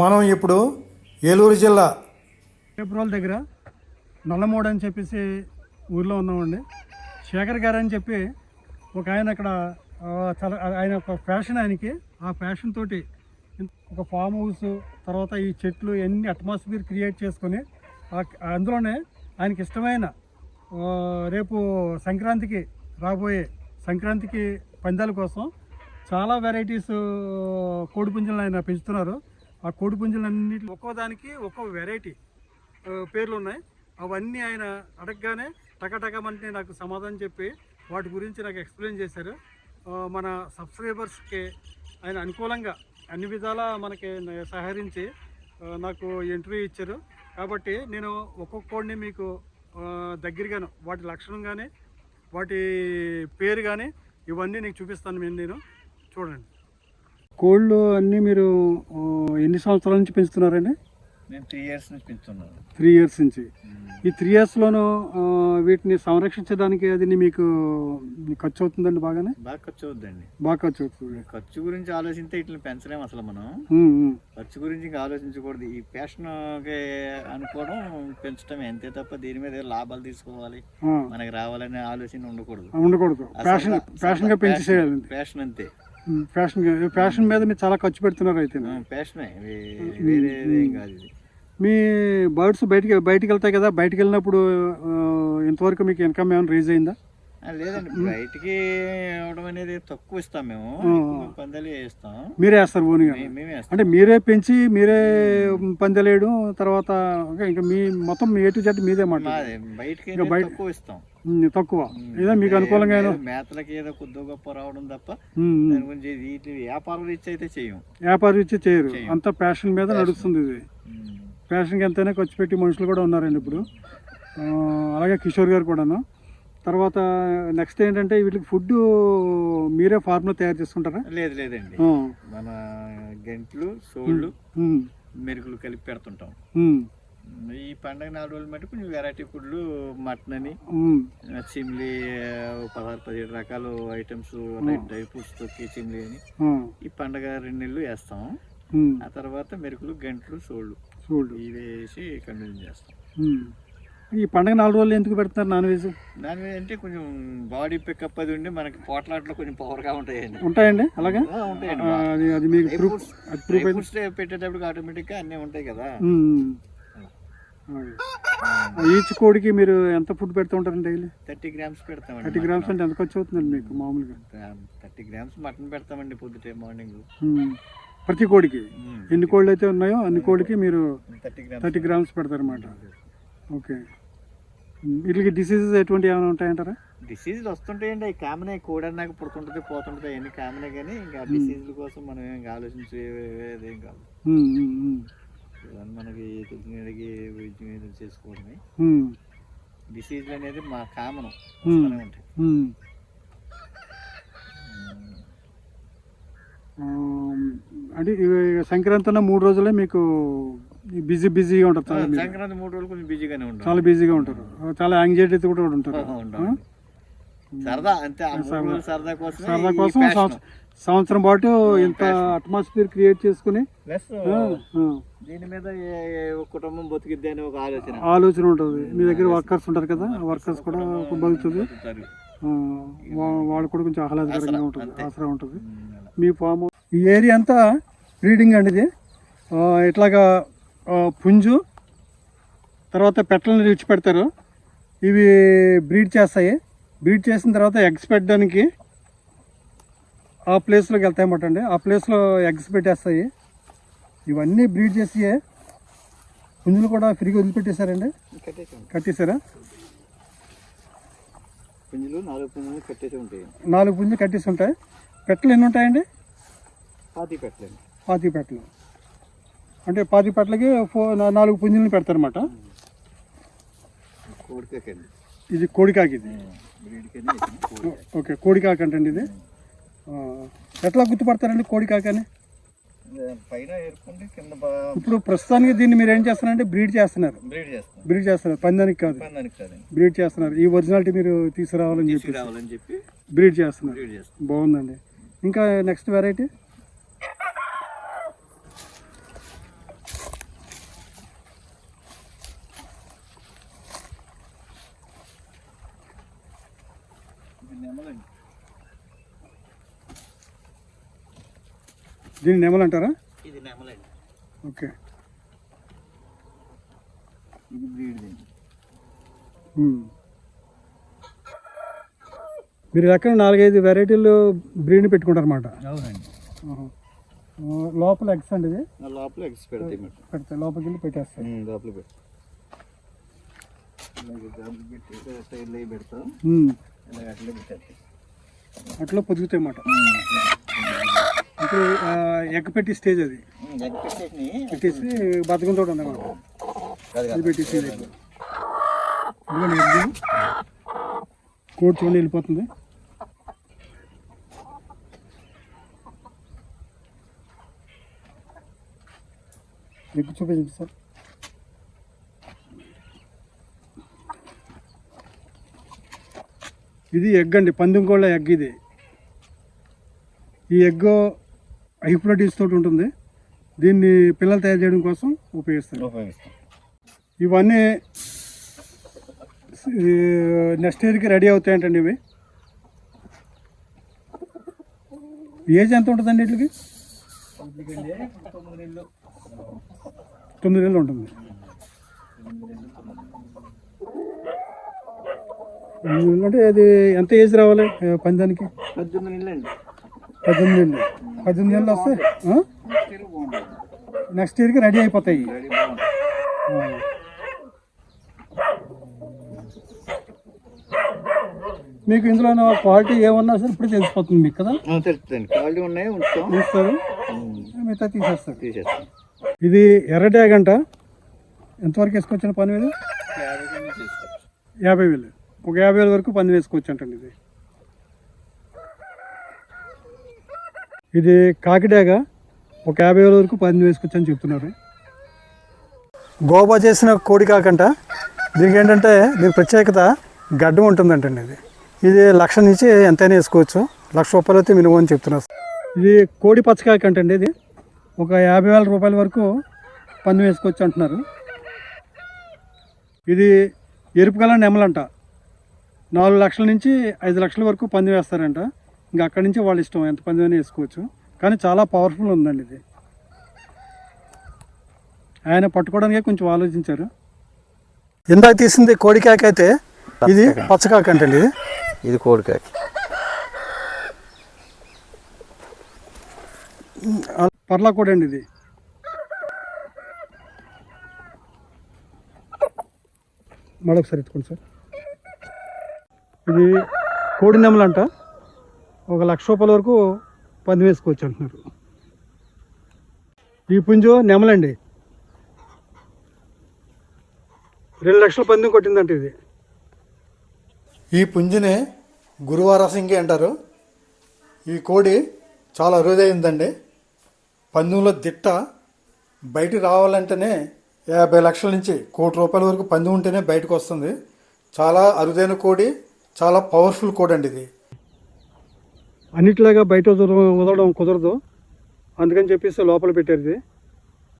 మనం ఇప్పుడు ఏలూరు జిల్లా ఏప్రిల్ దగ్గర నల్లమూడ అని చెప్పేసి ఊర్లో ఉన్నామండి. శేఖర్ గారు అని చెప్పి ఒక ఆయన అక్కడ చాలా ఆయన ఒక ఫ్యాషన్ ఆయనకి. ఆ ఫ్యాషన్ తోటి ఒక ఫామ్ హౌస్ తర్వాత ఈ చెట్లు ఎన్ని అట్మాస్ఫియర్ క్రియేట్ చేసుకొని అందులోనే ఆయనకి ఇష్టమైన రేపు సంక్రాంతికి రాబోయే సంక్రాంతికి పందాల కోసం చాలా వెరైటీస్ కోడిపుంజులను ఆయన పెంచుతున్నారు. ఆ కోడి పుంజులన్నిటి ఒక్కో దానికి ఒక్కో వెరైటీ పేర్లు ఉన్నాయి అవన్నీ ఆయన అడగగానే టకటకమంటే నాకు సమాధానం చెప్పి వాటి గురించి నాకు ఎక్స్ప్లెయిన్ చేశారు. మన సబ్స్క్రైబర్స్కి ఆయన అనుకూలంగా అన్ని విధాలా మనకి సహకరించి నాకు ఇంటర్వ్యూ ఇచ్చారు. కాబట్టి నేను ఒక్కొక్క కోడిని మీకు దగ్గరగాను వాటి లక్షణం కానీ వాటి పేరు కానీ ఇవన్నీ నీకు చూపిస్తాను మేము నేను చూడండి. కోళ్ళు అన్నీ మీరు ఎన్ని సంవత్సరాల నుంచి పెంచుతున్నారండి? మేము త్రీ ఇయర్స్ నుంచి పెంచుతున్నాం త్రీ ఇయర్స్ నుంచి. ఈ త్రీ ఇయర్స్లోనూ వీటిని సంరక్షించడానికి అది మీకు ఖర్చు అవుతుందండి బాగానే? బాగా ఖర్చు అవుద్దండి. బాగా ఖర్చు అవుతుంది ఖర్చు గురించి ఆలోచిస్తే ఇట్లా పెంచలేము అసలు మనం. ఉమ్, ఉమ్. ఖర్చు గురించి ఇంకా ఆలోచించకూడదు. ఈ ప్యాషన్ అనుకోవడం పెంచడమే అంతే తప్ప దీని మీద లాభాలు తీసుకోవాలి. మనకి రావాలనే ఆలోచన ఉండకూడదు. ఉండకూడదు. ఫ్యాషన్ ఫ్యాషన్గా పెంచేసేయాలి ప్యాషన్ అంతే. ఫ్యాషన్ ఫ్యాషన్ మీద మీరు చాలా ఖర్చు పెడుతున్నారు అయితే. ప్యాషనే వేరే ఏం కాదు ఇది. మీ బర్డ్స్ బయటికి బయటికి వెళ్తాయి కదా బయటికి వెళ్ళినప్పుడు ఇంతవరకు మీకు ఇన్కమ్ ఏమైనా రేజ్ అయిందా? లేదండి బయటికి ఇవ్వడం అనేది తక్కువ ఇస్తాం మేము. పందాలు ఇస్తాం మీరే వేస్తారు ఓన్గా? మే- మేమే వేస్తాం. అంటే మీరే పెంచి మీరే పందెలేయడం తర్వాత ఇంకా- మీ మొత్తం ఏ టు జెడ్ మీదే మాట. బయటికి తక్కువ ఇస్తాం. తక్కువ. ఏదో మీకు అనుకూలంగా మేతలకి ఏదో కొద్ది గొప్ప రావడం తప్ప. దాని గురించి వీటి వ్యాపారం రీచ్ అయితే చేయం. వ్యాపారం ఇచ్చి చేయరు. చేయం. అంతా ప్యాషన్ మీద నడుస్తుంది ఇది. ప్యాషన్కి ఎంతైనా ఖర్చు పెట్టి మనుషులు కూడా ఉన్నారండి ఇప్పుడు. అలాగే కిషోర్ గారు కూడాను. తర్వాత నెక్స్ట్ ఏంటంటే వీటికి ఫుడ్ మీరే ఫార్మ్లో తయారు చేసుకుంటారా? లేదు లేదండి. మన గంట్లు సోళ్ళు మెరుగులు కలిపి పెడుతుంటాం. ఈ పండగ నాలుగు రోజులు మట్టి కొంచెం వెరైటీ ఫుడ్లు మటన్ అని చిమ్లీ పదహారు పదిహేడు రకాల ఐటమ్స్ డ్రై ఫ్రూట్స్ తొక్కి చిమ్లీ అని. ఈ పండగ రెండు నెలలు వేస్తాం. ఆ తర్వాత మెరుకులు గంటలు సోళ్ళు. చూడు ఇవి వేసి కంటిన్యూ చేస్తాం. ఈ పండగ నాలుగు రోజులు ఎందుకు పెడుతున్నారు నాన్ వెజ్? దాని మీద అంటే కొంచెం బాడీ పికప్ అది ఉండి మనకి పోట్లాట్లో కొంచెం పవర్గా ఉంటాయండి. ఉంటాయండి? అలాగే? ఉంటాయండి అది మీకు ప్రూఫ్ ప్రూఫ్ పెట్టేటప్పుడు ఆటోమేటిక్గా అన్నీ ఉంటాయి కదా. ఈచ్ కోడికి మీరు ఎంత ఫుడ్ పెడుతూ ఉంటారండి డైలీ థర్టీ గ్రామ్స్ పెడతామండి థర్టీ గ్రామ్స్ అంటే ఎంత ఖర్చు అవుతుందండి మీకు మామూలుగా? థర్టీ గ్రామ్స్ మటన్ పెడతామండి పొద్దుటే మార్నింగ్. ప్రతి కోడికి? ఎన్ని కోళ్ళు అయితే ఉన్నాయో అన్ని కోడికి మీరు థర్టీ గ్రామ్స్. పెడతారన్నమాట. ఓకే. వీటికి డిసీజెస్ ఎటువంటి ఏమైనా ఉంటాయంటారా? డిసీజులు వస్తుంటాయండి. అవి కామనే కూడన్నాక పుడుతుంటుంది పోతుంటుంది అవన్నీ కామనే కానీ ఇంకా డిసీజుల కోసం మనం ఏం ఆలోచించేదేం కాదు. మనకి వైద్యం చేసుకోవడమే. ఉమ్, డిసీజులు అనేది మా కామన్. ఉంటాయి. అంటే సంక్రాంతి అన్న మూడు రోజులే మీకు బిజీ బిజీగా ఉంటారు. సంక్రాంతి మూడు రోజులు కొంచెం బిజీగానే ఉంటాం. చాలా బిజీగా ఉంటారు. చాలా యాంగ్జైటీ కూడా ఉంటారు. ఉంటాం. సరదా అంతే సరదా. కోసం సరదా కోసం సంవత్సరం- పాటు ఇంత అట్మాస్ఫియర్ క్రియేట్ చేసుకుని దీని మీద కుటుంబం బతికిద్ది అనే ఒక ఆలోచన. ఆలోచన ఉంటుంది. మీ దగ్గర వర్కర్స్ ఉంటారు కదా వర్కర్స్ కూడా బతుకుతుంది వాళ్ళు కూడా కొంచెం ఆహ్లాదకరంగా ఉంటుంది. ఆసరా ఉంటుంది. మీ ఫామ్ ఈ ఏరియా అంతా బ్రీడింగ్ అండి ఇది. ఇట్లాగా పుంజు తర్వాత పెట్టలను విడిచిపెడతారు. ఇవి బ్రీడ్ చేస్తాయి. బ్రీడ్ చేసిన తర్వాత ఎగ్స్ పెట్టడానికి ఆ ప్లేస్లోకి వెళ్తాయన్నమాట అండి. ఆ ప్లేస్లో ఎగ్స్ పెట్టేస్తాయి. ఇవన్నీ బ్రీడ్ చేసి పుంజులు కూడా ఫ్రీగా వదిలిపెట్టేశారండి. కట్టేశారా? పుంజులు నాలుగు పుంజులు కట్టేసి ఉంటాయి. నాలుగు పుంజులు కట్టేసి ఉంటాయి. పెట్టలు ఎన్ని ఉంటాయండి? పాతి పెట్టలేదు పాతి పెట్టలు. అంటే పాతి పెట్టలకి ఫో నాలుగు పుంజులను పెడతారన్నమాట. కోడికండి ఇది కోడికాకి ఇది. ఓకే కోడికాకి అంటండి ఇది. ఎట్లా గుర్తుపడతారండి కోడికాకి అని? పైన కింద ఇప్పుడు ప్రస్తుతానికి దీన్ని మీరు ఏం చేస్తున్నారంటే బ్రీడ్ చేస్తున్నారు. బ్రీడ్ చేస్తాం బ్రీడ్ చేస్తున్నారు. పందానికి కాదు. బ్రీడ్ చేస్తున్నారు. ఈ ఒరిజినాలిటీ మీరు తీసుకురావాలని చెప్పి రావాలని చెప్పి బ్రీడ్ చేస్తున్నారు. బాగుందండి. ఇంకా నెక్స్ట్ వెరైటీ? దీన్ని నెమలు అంటారా? ఇది నెమలండి. ఓకే. ఇది బ్రీడ్. మీరు ఎక్కడ నాలుగైదు వెరైటీలు బ్రీడ్ని పెట్టుకుంటారన్నమాట? అవునండి. లోపల ఎగ్స్ అండి ఇది? లోపల ఎగ్స్ పెడతాయి పెడతాయి లోపలికి వెళ్ళి పెట్టేస్తాయి లోపల పెడతాం ఇలాగ జాబులు పెట్టి స్టైల్లో పెడతాం. ఉమ్. ఇలాగ అట్లా పెట్టేస్తాం. అట్లా పొదుగుతాయి అన్నమాట. ఇప్పుడు ఎగ్ పెట్టి స్టేజ్ అది. పెట్టేసి. ఉందన్నమాట కాదు అది పెట్టేసి కోడి చూడండి వెళ్ళిపోతుంది. ఎగ్ చూపించండి సార్. ఇది ఎగ్ అండి పందెం కోళ్ళ ఎగ్ ఇది. ఈ ఎగ్ హైప్రోటీస్ తోటి ఉంటుంది. దీన్ని పిల్లలు తయారు చేయడం కోసం ఉపయోగిస్తారు. ఉపయోగిస్తాం. ఇవన్నీ నెక్స్ట్ ఇయర్కి రెడీ అవుతాయంటండి ఇవి. ఏజ్ ఎంత ఉంటుందండి వీటికి? తొమ్మిది నెలలు ఉంటుంది. అంటే అది ఎంత ఏజ్ రావాలి పందానికి? పద్దెనిమిది నెలలు అండి పద్దెనిమిది నెలలు. పద్దెనిమిది నెలలు వస్తే నెక్స్ట్ ఇయర్కి రెడీ అయిపోతాయి. మీకు ఇందులో క్వాలిటీ ఏమన్నా సరే ఇప్పుడు తెలిసిపోతుంది మీకు కదా? తెలుస్తుందండి క్వాలిటీ ఉన్నాయి ఉంచుతాం. తీస్తారు ఉమ్, మిగతా తీసేస్తారు. తీసేస్తాం. ఇది ఎర్ర అంట ఎంతవరకు వేసుకొచ్చిన పని మీద? యాభై వేలు ఒక యాభై వేల వరకు పని వేసుకోవచ్చు అంటండి ఇది. ఇది కాకిడాగ ఒక యాభై వేల వరకు పని వేసుకోవచ్చు అని చెప్తున్నారు. గోబా చేసిన కోడి కాకంట దీనికి ఏంటంటే దీని ప్రత్యేకత గడ్డం ఉంటుందంటండి ఇది. ఇది లక్ష నుంచి ఎంతైనా వేసుకోవచ్చు. లక్ష రూపాయలు అయితే మినిమం అని చెప్తున్నారు. ఇది కోడి పచ్చకాకి అంటండి ఇది. ఒక యాభై వేల రూపాయల వరకు పందు వేసుకోవచ్చు అంటున్నారు. ఇది ఎరుపు గల నెమలంట. నాలుగు లక్షల నుంచి ఐదు లక్షల వరకు పంది వేస్తారంట. ఇంకా అక్కడి నుంచి వాళ్ళ ఇష్టం ఎంత పంది అయినా వేసుకోవచ్చు కానీ చాలా పవర్ఫుల్ ఉందండి ఇది. ఆయన పట్టుకోవడానికే కొంచెం ఆలోచించారు. ఇందాక తీసింది కోడికాక అయితే ఇది పచ్చకాక. అంటండి ఇది. ఇది కోడికాయ పర్లా కూడా అండి ఇది. మరొకసారి ఎత్తుకోండి సార్. ఇది కోడి నెమలంట. ఒక లక్ష రూపాయల వరకు పంది వేసుకోవచ్చు అంటున్నారు. ఈ పుంజు నెమలండి. రెండు లక్షల పందెం కొట్టిందంట ఇది. ఈ పుంజిని గురువారసింగి అంటారు. ఈ కోడి చాలా అరుదైందండి. పందెంలో దిట్ట బయటికి రావాలంటేనే యాభై లక్షల నుంచి కోటి రూపాయల వరకు పందెం ఉంటేనే బయటకు వస్తుంది. చాలా అరుదైన కోడి చాలా పవర్ఫుల్ కోడి అండి ఇది. అన్నిట్లాగా బయట వదలడం కుదరదు. అందుకని చెప్పేసి లోపల పెట్టారు ఇది.